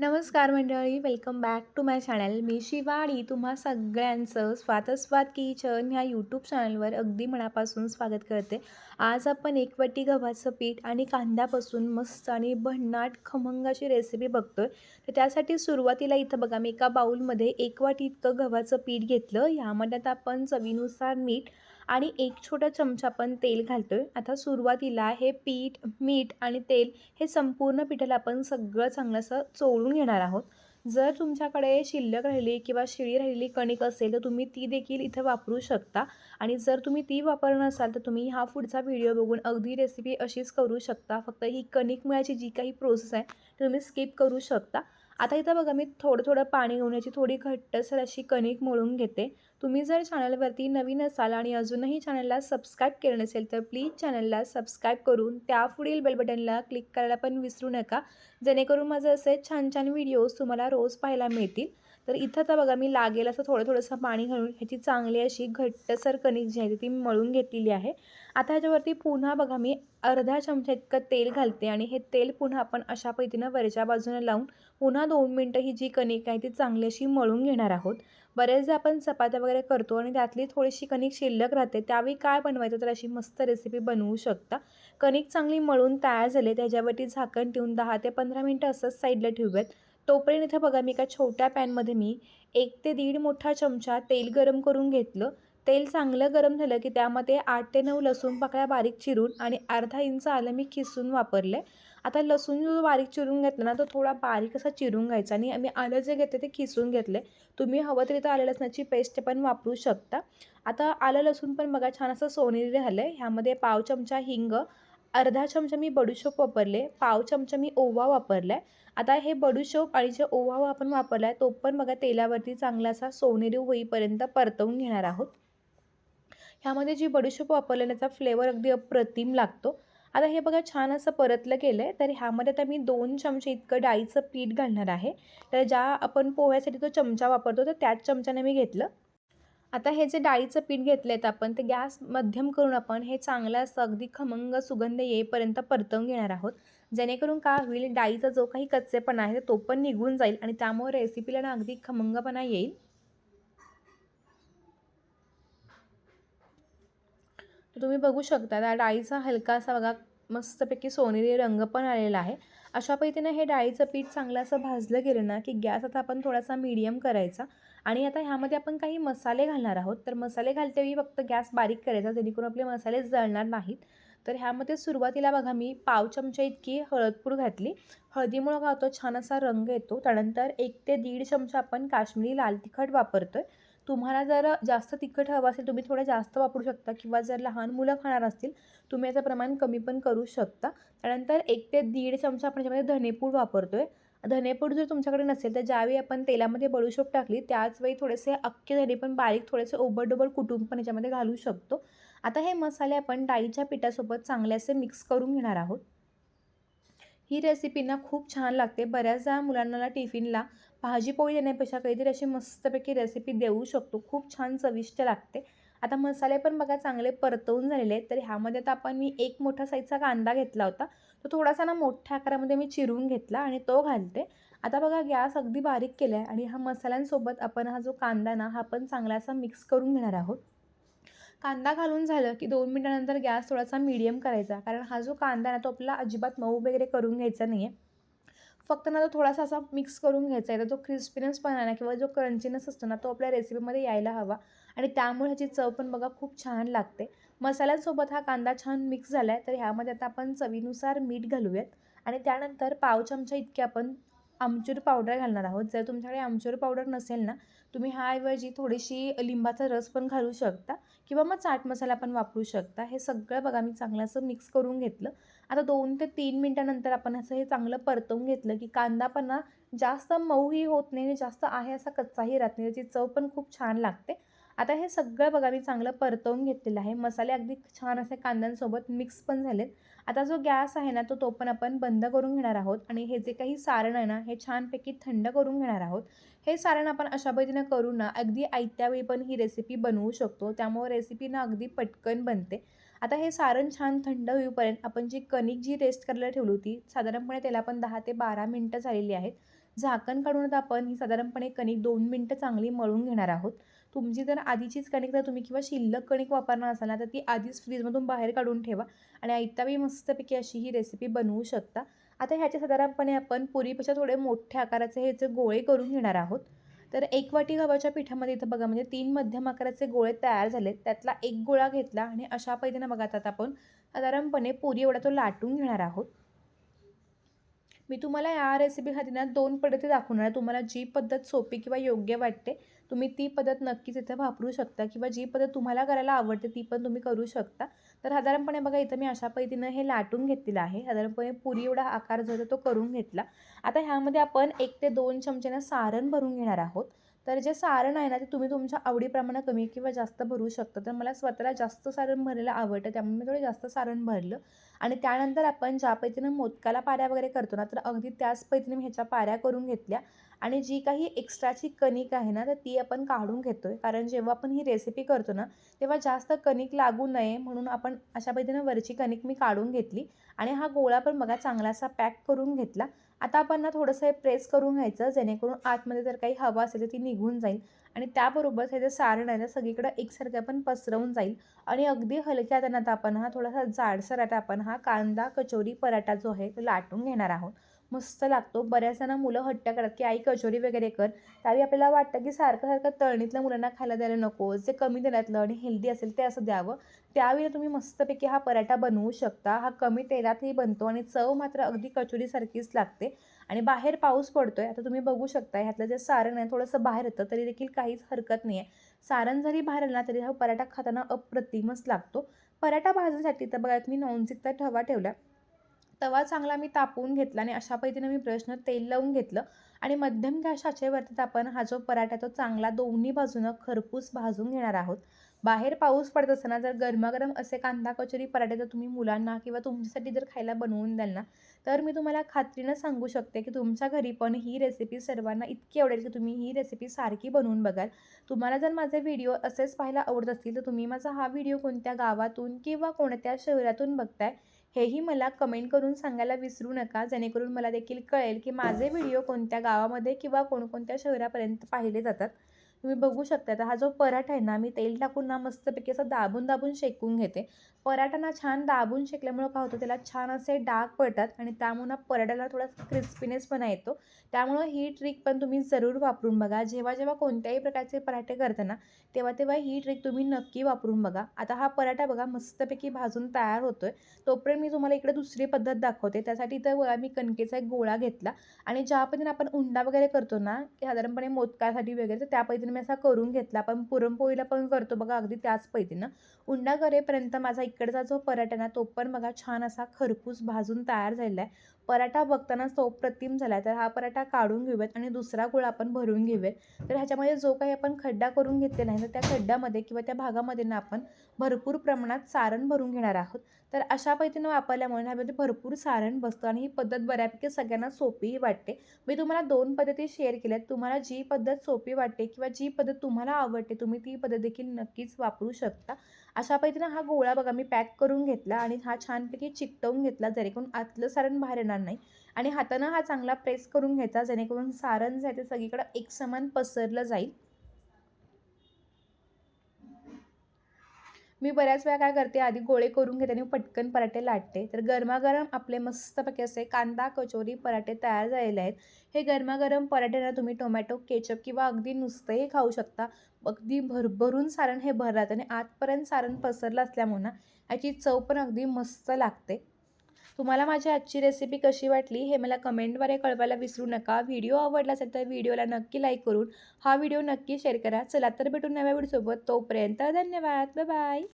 नमस्कार मंडळी welcome back to my channel मी शिवाळी तुम्हा सगळ्यांचं स्वातस्वाद किचन ह्या यूट्यूब चॅनलवर अगदी मनापासून स्वागत करते. आज आपण एकवटी गव्हाचं पीठ आणि कांद्यापासून मस्त आणि भन्नाट खमंगाची रेसिपी बघतोय. तर त्यासाठी सुरुवातीला इथं बघा मी एका बाऊलमध्ये एक वाटी इतकं गव्हाचं पीठ घेतलं. ह्यामध्ये आता आपण चवीनुसार मीठ आणि एक छोटा चमचा आपण तेल घालतो आहे आता सुरुवातीला हे पीठ मीठ आणि तेल हे संपूर्ण पिठाला आपण सगळं चांगलं असं चोळून घेणार आहोत. जर तुमच्याकडे शिल्लक राहिली किंवा शिळी राहिलेली कणिक असेल तर तुम्ही ती देखील इथं वापरू शकता. आणि जर तुम्ही ती वापरत नसाल तर तुम्ही हा पुढचा व्हिडिओ बघून अगदी रेसिपी अशीच करू शकता. फक्त ही कणिक मिळायची जी काही प्रोसेस आहे ती तुम्ही स्किप करू शकता. आता इथं बघा मी थोडं थोडं पाणी घेऊन याची थोडी घट्टसर अशी कणिक मळून घेते. तुम्ही जर चॅनलवरती नवीन असाल आणि अजूनही चॅनलला सबस्क्राईब केलं नसेल तर प्लीज चॅनलला सबस्क्राईब करून त्या पुढील बेलबटनला क्लिक करायला पण विसरू नका. जेणेकरून माझं असे छान छान व्हिडिओज तुम्हाला रोज पाहायला मिळतील. तर इथं तर बघा मी लागेल असं थोडं थोडंसं पाणी घालून ह्याची चांगली अशी घट्टसर कणिक जी आहे ती मळून घेतलेली आहे. आता ह्याच्यावरती पुन्हा बघा मी अर्धा चमचा इतकं तेल घालते आणि हे तेल पुन्हा आपण अशा पद्धतीनं वरच्या बाजूने लावून पुन्हा दोन मिनटं ही जी कणिक आहे ती चांगली अशी मळून घेणार आहोत. बरेचदा आपण चपात्या वगैरे करतो आणि त्यातली थोडीशी कणिक शिल्लक राहते त्यावेळी काय बनवायचं तर अशी मस्त रेसिपी बनवू शकता. कणिक चांगली मळून तयार झाले त्याच्यावरती झाकण ठेवून दहा ते पंधरा मिनटं असंच साईडला ठेवूयात. तोपर्यंत इथं बघा मी एका छोट्या पॅनमध्ये मी एक ते दीड मोठा चमचा तेल गरम करून घेतलं. तेल चांगलं गरम झालं की त्यामध्ये आठ ते नऊ लसूण पाकळ्या बारीक चिरून आणि अर्धा इंच आलं मी खिसून वापरले आता लसूण जो बारीक चिरून घेतला ना तो थोडा बारीक असा चिरून घ्यायचा आणि मी आलं जे घेते ते खिसून घेतले तुम्ही हवं तरी तर आलं लसणाची पेस्ट पण वापरू शकता. आता आलं लसूण पण बघा छान असं सोनेरी झालं आहे ह्यामध्ये पाव चमचा हिंग अर्धा चमचा मी बडूशोप वापरले पाव चमचा मी ओवा वापरला. आहे आता हे बडूशोप आणि जे ओवा आपण वापरला आहे तो पण बघा तेलावरती चांगला असा सोनेरी होईपर्यंत परतवून घेणार आहोत. ह्यामध्ये जी बडीशोप वापरले त्याचा फ्लेवर अगदी अप्रतिम लागतो. आता हे बघा छान असं परतलं गेलं आहे तर ह्यामध्ये आता मी दोन चमचे इतकं डाळीचं पीठ घालणार आहे. तर ज्या आपण पोह्यासाठी तो चमचा वापरतो तर त्याच चमच्याने मी घेतलं. आता हे जे डाळीचं पीठ घेतलं आहेत आपण ते गॅस मध्यम करून आपण हे चांगलं असं अगदी खमंग सुगंध येईपर्यंत परतवून घेणार आहोत. जेणेकरून काय होईल डाळीचा जो काही कच्चेपणा आहे तो पण निघून जाईल आणि त्यामुळे रेसिपीला ना अगदी खमंगपणा येईल. तर तुम्ही बघू शकता त्या डाळीचा हलकासा बघा मस्तपैकी सोनेरी रंग पण आलेला आहे. अशा पद्धतीनं हे डाळीचं पीठ चांगलं असं भाजलं गेलं ना की गॅस आता आपण थोडासा मीडियम करायचा. आणि आता ह्यामध्ये आपण काही मसाले घालणार आहोत. तर मसाले घालतेवेळी फक्त गॅस बारीक करायचा जेणेकरून आपले मसाले जळणार नाहीत. तर ह्यामध्ये सुरुवातीला बघा मी पाव चमचा इतकी हळदपूड घातली. हळदीमुळं काय होतं छान असा रंग येतो. त्यानंतर एक ते दीड चमचा आपण काश्मीरी लाल तिखट वापरतो आहे तुम्हाला जर जास्त तिखट हवं असेल तुम्ही थोडं जास्त वापरू शकता किंवा जर लहान मुलं खाणार असतील तुम्ही याचं प्रमाण कमी पण करू शकता. त्यानंतर एक ते दीड चमचा आपण याच्यामध्ये धनेपूड वापरतो आहे धनेपूड जर तुमच्याकडे नसेल तर ज्यावेळी आपण तेलामध्ये बडूशोप टाकली त्याचवेळी थोडेसे अख्खे धने पण बारीक थोडेसे ओबडडोबड कुटुंब पण याच्यामध्ये घालू शकतो. आता हे मसाले आपण डाळीच्या पिठासोबत चांगले असे मिक्स करून घेणार आहोत. ही रेसिपी ना खूप छान लागते. बऱ्याचदा मुलांना टिफिनला भाजी पोळी देण्यापेक्षा काहीतरी अशी मस्तपैकी रेसिपी देऊ शकतो. खूप छान चविष्ट लागते. आता मसाले पण बघा चांगले परतवून झालेले आहेत. तर ह्यामध्ये आता आपण मी एक मोठा साईजचा कांदा घेतला होता. तो थोडासा ना मोठ्या आकारामध्ये मी चिरून घेतला आणि तो घालते. आता बघा गॅस अगदी बारीक केला आहे आणि ह्या मसाल्यांसोबत आपण हा जो कांदा ना हा पण चांगला असा मिक्स करून घेणार आहोत. कांदा घालून झालं की दोन मिनटानंतर गॅस थोडासा मीडियम करायचा. कारण हा जो कांदा ना तो आपला अजिबात मऊ वगैरे करून घ्यायचा नाही आहे फक्त ना तो थोडासा असा मिक्स करून घ्यायचा आहे. तर जो क्रिस्पीनेसपणा ना किंवा जो क्रंचीनेस असतो ना तो आपल्या रेसिपीमध्ये यायला हवा. आणि त्यामुळे ह्याची चव पण बघा खूप छान लागते. मसाल्यांसोबत हा कांदा छान मिक्स झाला आहे तर ह्यामध्ये आता आपण चवीनुसार मीठ घालूयात. आणि त्यानंतर पाव चमचा इतके आपण आमचूर पावडर घालणार आहोत. जर तुमच्याकडे आमचूर पावडर नसेल ना तुम्ही ह्याऐवजी थोडीशी लिंबाचा रस पण घालू शकता किंवा मग चाट मसाला पण वापरू शकता. हे सगळं बघा मी चांगलं असं मिक्स करून घेतलं. आता दोन ते तीन मिनटानंतर आपण असं हे चांगलं परतवून घेतलं की कांदा पण जास्त मऊही होत नाही आणि जास्त आहे असा कच्चाही राहत नाही. त्याची चव पण खूप छान लागते. आता हे सगळं बघा मी चांगलं परतवून घेतलेलं आहे. मसाले अगदी छान असे कांद्यांसोबत मिक्स पण झालेत. आता जो गॅस आहे ना तो तो पण आपण बंद करून घेणार आहोत. आणि हे जे काही सारण आहे ना हे छानपैकी थंड करून घेणार आहोत. हे सारण आपण अशा पद्धतीनं करून ना अगदी आयत्यावेळी पण ही रेसिपी बनवू शकतो. त्यामुळे रेसिपी ना अगदी पटकन बनते. आता हे सारण छान थंड होईपर्यंत आपण जी कणिक जी रेस्ट करायला ठेवली होती साधारणपणे त्याला पण दहा ते बारा मिनटं झालेली आहेत. झाकण काढून आता आपण ही साधारणपणे कणिक दोन मिनटं चांगली मळून घेणार आहोत. तुमची जर आधीचीच कणिक जर तुम्ही किंवा शिल्लक कणिक वापरणार असाल ना तर ती आधीच फ्रीजमधून बाहेर काढून ठेवा आणि ऐतावी मस्तपैकी अशी ही रेसिपी बनवू शकता. आता ह्याचे साधारणपणे आपण पुरीपेक्षा थोडे मोठ्या आकाराचे ह्याचे गोळे करून घेणार आहोत. तर एक वाटी गव्हाच्या पिठामध्ये इथं बघा म्हणजे तीन मध्यम आकाराचे गोळे तयार झाले त्यातला एक गोळा घेतला आणि अशा पद्धतीनं बघा आता आपण साधारणपणे पुरी एवढा तो लाटून घेणार आहोत. मी तुम्हाला या रेसिपीसाठी ना दोन पद्धती दाखवणार आहे. तुम्हाला जी पद्धत सोपी किंवा योग्य वाटते तुम्ही ती पद्धत नक्कीच इथं वापरू शकता किंवा जी पद्धत तुम्हाला करायला आवडते ती पण तुम्ही करू शकता. तर साधारणपणे बघा इथं मी अशा पद्धतीनं हे लाटून घेतलेलं आहे. साधारणपणे पुरी एवढा आकार जो तो करून घेतला. आता ह्यामध्ये आपण एक ते दोन चमच्यानं सारण भरून घेणार आहोत. तर जे सारण आहे ना ते तुम्ही तुमच्या आवडीप्रमाणे कमी किंवा जास्त भरू शकता. तर मला स्वतःला जास्त सारण भरायला आवडतं त्यामुळे मी थोडं जास्त सारण भरलं. आणि त्यानंतर आपण ज्या पद्धतीनं मोदकाला पाऱ्या वगैरे करतो ना तर अगदी त्याच पद्धतीने मी ह्याच्या पाऱ्या करून घेतल्या. आणि जी काही एक्स्ट्राची कणिक आहे ना तर ती आपण काढून घेतो आहे कारण जेव्हा आपण ही रेसिपी करतो ना तेव्हा जास्त कणिक लागू नये म्हणून आपण अशा पद्धतीनं वरची कणिक मी काढून घेतली. आणि हा गोळा पण बघा चांगलासा पॅक करून घेतला. आता आपण ना थोडंसं हे प्रेस करून घ्यायचं जेणेकरून आतमध्ये जर काही हवा असेल तर ती निघून जाईल आणि त्याबरोबर हे जे सारण आहे ना सगळीकडं एकसारखं पण पसरवून जाईल आणि अगदी हलक्या हाताने आता आपण हा थोडासा जाडसर आता आपण हा कांदा कचोरी पराठा जो आहे तो लाटून घेणार आहोत. मस्त लागतो. बऱ्याच जणं मुलं हट्ट करतात की आई कचोरी वगैरे कर. त्यावेळी आपल्याला वाटतं की सारखं सारखं तळणीतल्या मुलांना खायला द्यायला नको. जे कमी तेलातलं आणि हेल्दी असेल ते असं द्यावं. त्यावेळी तुम्ही मस्तपैकी हा पराठा बनवू शकता. हा कमी तेलातही बनतो आणि चव मात्र अगदी कचोरीसारखीच लागते. आणि बाहेर पाऊस पडतो आहे आता तुम्ही बघू शकता ह्यातलं जे सारण आहे थोडंसं बाहेर येतं तरी देखील काहीच हरकत नाही आहे सारण जरी बाहेर आलं ना तरी हा पराठा खाताना अप्रतिमच लागतो. पराठा भाजण्यासाठी तर बघा मी नॉनस्टिकचा ठवा ठेवला. तवा चांगला मी तापवून घेतला आणि अशा पद्धतीने मी ब्रशनं तेल लावून घेतलं. आणि मध्यम गॅस आपण हा जो पराठा तो चांगला दोन्ही बाजूनं खरपूस भाजून घेणार आहोत. बाहेर पाऊस पडत असताना जर गरमागरम असे कांदा कचोरी पराठे जर तुम्ही मुलांना किंवा तुमच्यासाठी जर खायला बनवून द्याल ना तर मी तुम्हाला खात्रीनं सांगू शकते की तुमच्या घरी पण ही रेसिपी सर्वांना इतकी आवडेल की तुम्ही ही रेसिपी सारखी बनवून बघाल. तुम्हाला जर माझे व्हिडिओ असेच पाहायला आवडत असतील तर तुम्ही माझा हा व्हिडिओ कोणत्या गावातून किंवा कोणत्या शहरातून बघताय हेही मला कमेंट करून सांगायला विसरू नका. जेणेकरून मला देखील कळेल की माझे व्हिडिओ कोणत्या गावामध्ये किंवा कोणकोणत्या शहरापर्यंत पाहिले जातात. तुम्ही बघू शकता तर हा जो पराठा आहे ना मी तेल टाकून ना मस्तपैकी असं दाबून दाबून शेकून घेते. पराठा ना छान दाबून शेकल्यामुळं काय होतं त्याला छान असे डाग पडतात आणि त्यामुळं ना पराठ्याला थोडा क्रिस्पीनेसपणा येतो. त्यामुळं ही ट्रिक पण तुम्ही जरूर वापरून बघा. जेव्हा जेव्हा कोणत्याही प्रकारचे पराठे करताना तेव्हा तेव्हा ही ट्रिक तुम्ही नक्की वापरून बघा. आता हा पराठा बघा मस्तपैकी भाजून तयार होतो आहे तोपर्यंत मी तुम्हाला इकडे दुसरी पद्धत दाखवते. त्यासाठी तर बघा मी कणकेचा एक गोळा घेतला. आणि ज्या पद्धतीने आपण उंडा वगैरे करतो ना साधारणपणे मोदकासाठी वगैरे तर त्या पद्धतीने मी असा करून घेतला. पण पुरणपोळीला पण करतो बघा अगदी त्याच पद्धतीनं. उंडा करेपर्यंत माझा इकडचा जो पराठा ना तो पण बघा छान असा खरपूस भाजून तयार झालेला आहे. पराठा बघतानाच तो प्रतिम झाला आहे तर हा पराठा काढून घेऊयात आणि दुसरा गुळ आपण भरून घेऊयात. तर ह्याच्यामध्ये जो काही आपण खड्डा करून घेतलेला आहे तर त्या खड्ड्यामध्ये किंवा त्या भागामध्ये ना आपण भरपूर प्रमाणात सारण भरून घेणार आहोत. तर अशा पद्धतीनं वापरल्यामुळे ह्यामध्ये भरपूर सारण बसतं आणि ही पद्धत बऱ्यापैकी सगळ्यांना सोपीही वाटते. मी तुम्हाला दोन पद्धती शेअर केल्यात. तुम्हाला जी पद्धत सोपी वाटते किंवा जी पद्धत तुम्हाला आवडते तुम्ही ती पद्धत देखील नक्कीच वापरू शकता. अशा पद्धतीनं हा गोळा बघा मी पॅक करून घेतला आणि हा छानपैकी चिकटवून घेतला जेणेकरून आतलं सारण बाहेर येणार नाही. आणि हातानं हा चांगला प्रेस करून घ्यायचा जेणेकरून सारण जे आहे ते सगळीकडं एकसमान पसरलं जाईल. मी बऱ्याच वेळा काय करते आधी गोळे करून घेते आणि पटकन पराठे लाटते. तर गरमागरम आपले मस्तपैकी असे कांदा कचोरी पराठे तयार झालेले आहेत. हे गरमागरम पराठ्यांना तुम्ही टोमॅटो केचप किंवा अगदी नुसतंही खाऊ शकता. अगदी भरभरून सारण हे भरतात आणि आतपर्यंत सारण पसरलं असल्यामुळे ना याची चव पण अगदी मस्त लागते. तुम्हाला माझी आजची रेसिपी कशी वाटली हे मला कमेंटद्वारे कळवायला विसरू नका. व्हिडिओ आवडला असेल तर व्हिडिओला नक्की लाईक करून हा व्हिडिओ नक्की शेअर करा. चला तर भेटून नव्या व्हिडिओसोबत तोपर्यंत धन्यवाद. Bye bye